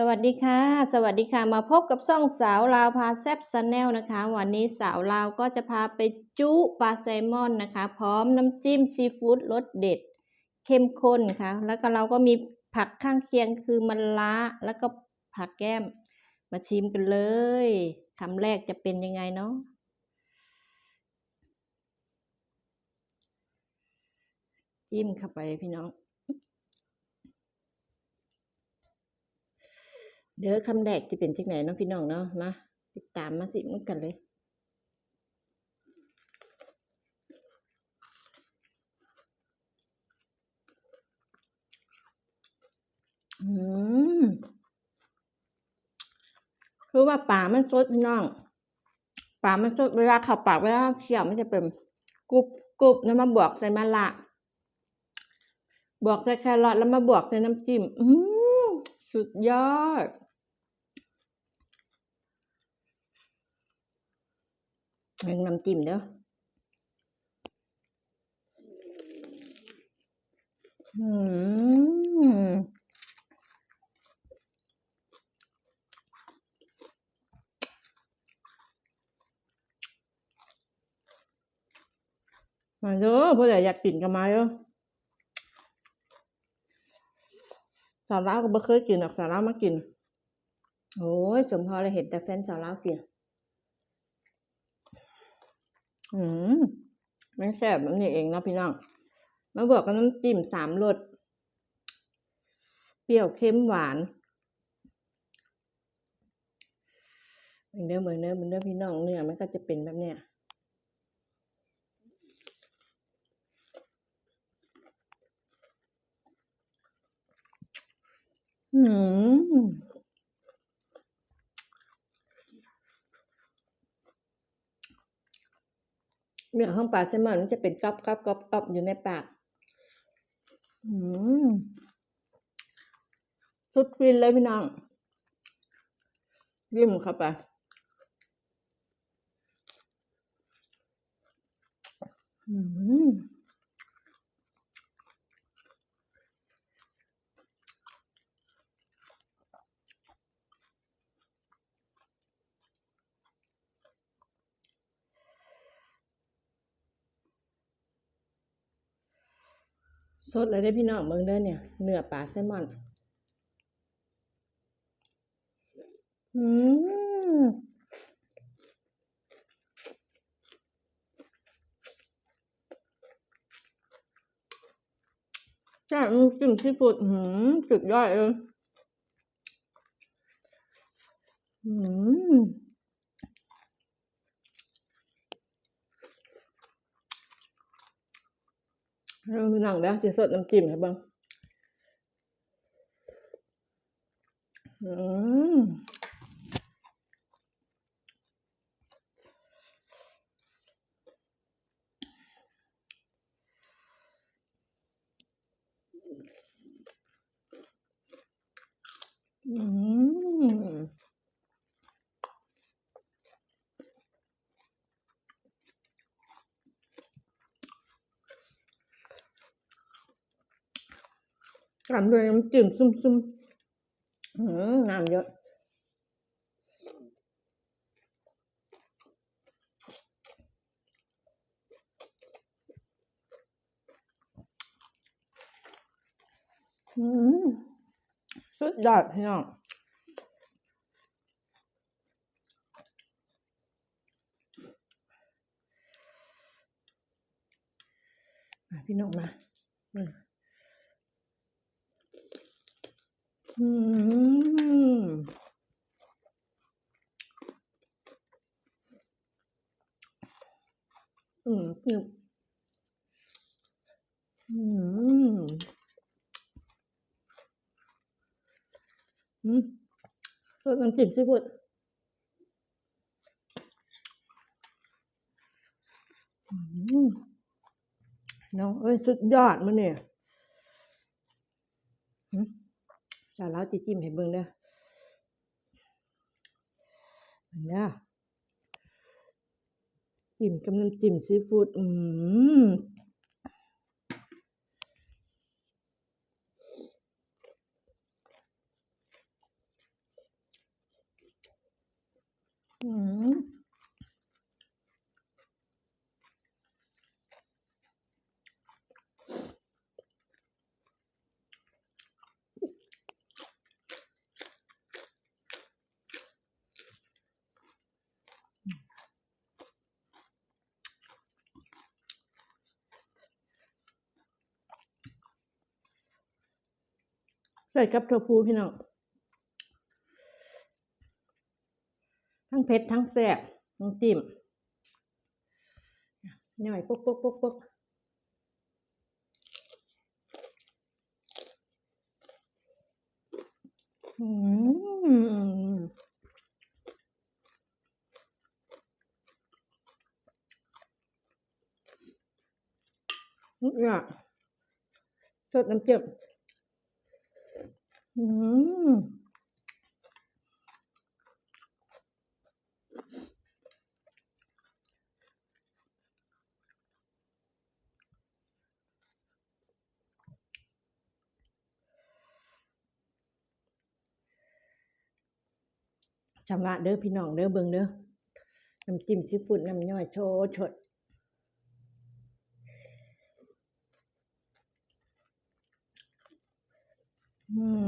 สวัสดีค่ะ สวัสดีค่ะ มาพบกับซ่องสาวลาวพาแซบซันแนลนะคะ วันนี้สาวลาวก็จะพาไปจุปลาแซลมอนนะคะ พร้อมน้ำจิ้มซีฟู้ดรสเด็ด เข้มข้นค่ะ แล้วก็เราก็มีผักข้างเคียงคือมันละแล้วก็ผักแก้ม มาชิมกันเลยคำแรกจะเป็นยังไงเนาะจิ้มเข้าไปพี่น้อง เดี๋ยวคำแรกจะเป็นจังไหนเนาะพี่น้องเนาะมาติดตามมาสิมันกันเลยอืมคือว่าป่ามันสดพี่น้องป่ามันสดเวลาขับปากเวลาเคี้ยวมันจะเป็นกรุบกรุบแล้วมาบวกใส่มะละบวกใส่แครอทแล้วมาบวกใส่น้ำจิ้มอืมสุดยอด เรื่อง น้ำจิ้มเด้ออืมมาเด้อพ่ออยากกินกันมาเด้อสาวลาวก็ไม่เคยกินหรอกสาวลาวมากิน โอ้ย สมพอเลยเห็นแต่แฟนสาวลาวกิน อืมไม่แซ่บแบบนี้เองเนาะพี่น้อง มาบวกกับน้ำจิ้มสามรส เปรี้ยวเค็มหวานเหมือนเดิมเหมือนเดิมเหมือนเดิมพี่น้องเนื้อมันก็จะเป็นแบบเนี้ยอืม เนื้อของปลาแซลมอนมันจะเป็นก๊อบก๊อบก๊อบก๊อบอยู่ในปาก อืมสุดฟินเลยพี่น้องยิ้มเข้าไปอืม สดเลยได้พี่น้องเบิ่งเด้อเนี่ยเนื้อปลาแซลมอนอืมใช่มันกลิ่นซีฟู้ดอืมสุดยอดเลยอืมเริ่ม พี่น้องเด้อสิสดน้ำจิ้มให้บิ่งอืมอืม ตามด้วยน้ำจิ้มซุ่มๆอืมน้ำเยอะอืมสุดยอดพี่น้องพี่น้องมา อืมอืมอืมอืมอืมอืมรสน้ำจิ้มซีฟู้ดอืมน้องเอ้ย สุดยอดมันเนี่ยหืม สาวแล้วจิจิ้มให้เบิ่งเด้อเบิ่งเด้อจิ้มกับน้ำจิ้มซีฟู้ดอืม ใส่กับถั่วพูพี่น้องทั้งเผ็ดทั้งแซ่บน้ำจิ้มหน่อยปุ๊กปุ๊กปุ๊กปุ๊กอืมเนี่ยสดน้ำจิ้ม อืมชำระเด้อพี่น้องเด้อเบิงเด้อน้ำจิ้มซีฟู้ดน้ำย่อยโชว์ชดอืม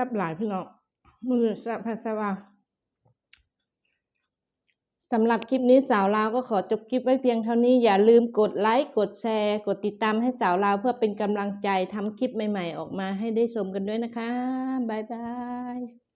ซับหลายพี่น้องมือสับพัสว่าสำหรับคลิปนี้สาวลาวก็ขอจบคลิปไว้เพียงเท่านี้ อย่าลืมกดไลค์ กดแชร์ กดติดตามให้สาวลาวเพื่อเป็นกำลังใจทำคลิปใหม่ ๆ ออกมาให้ได้ชมกันด้วยนะคะ บ๊ายบาย